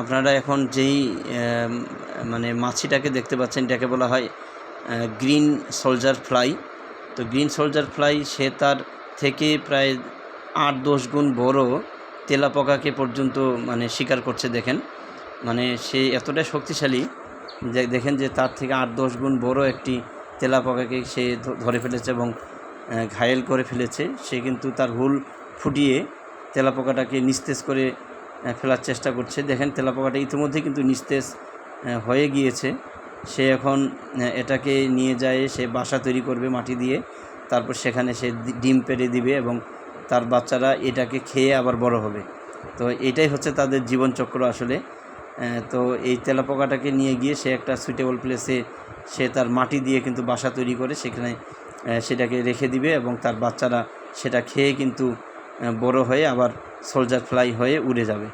আপনারা এখন যেই মানে মাছিটাকে দেখতে পাচ্ছেন, এটাকে বলা হয় গ্রিন সোলজার ফ্লাই। তো গ্রিন সোলজার ফ্লাই, সে তার থেকে প্রায় আট দশ গুণ বড় তেলাপোকাকে পর্যন্ত মানে শিকার করছে, দেখেন। মানে সে এতটাই শক্তিশালী যে, দেখেন যে তার থেকে আট দশ গুণ বড় একটি তেলাপোকাকে সে ধরে ফেলেছে এবং ঘায়েল করে ফেলেছে। সে কিন্তু তার হুল ফুটিয়ে তেলাপোকাটাকে নিস্তেজ করে ফেলার চেষ্টা করছে। দেখেন তেলাপোকাটা ইতিমধ্যে কিন্তু নিস্তেজ হয়ে গিয়েছে। সে এখন এটাকে নিয়ে যায়, সে বাসা তৈরি করবে মাটি দিয়ে। তারপর সেখানে সে ডিম পেড়ে দিবে এবং তার বাচ্চারা এটাকে খেয়ে আবার বড় হবে। তো এটাই হচ্ছে তাদের জীবনচক্র আসলে। তো এই তেলাপোকাটাকে নিয়ে গিয়ে সে একটা সুইটেবল প্লেসে সে তার মাটি দিয়ে কিন্তু বাসা তৈরি করে, সেখানে সেটাকে রেখে দিবে এবং তার বাচ্চারা সেটা খেয়ে কিন্তু বড় হয়ে আবার সোলজার ফ্লাই হয়ে উড়ে যাবে।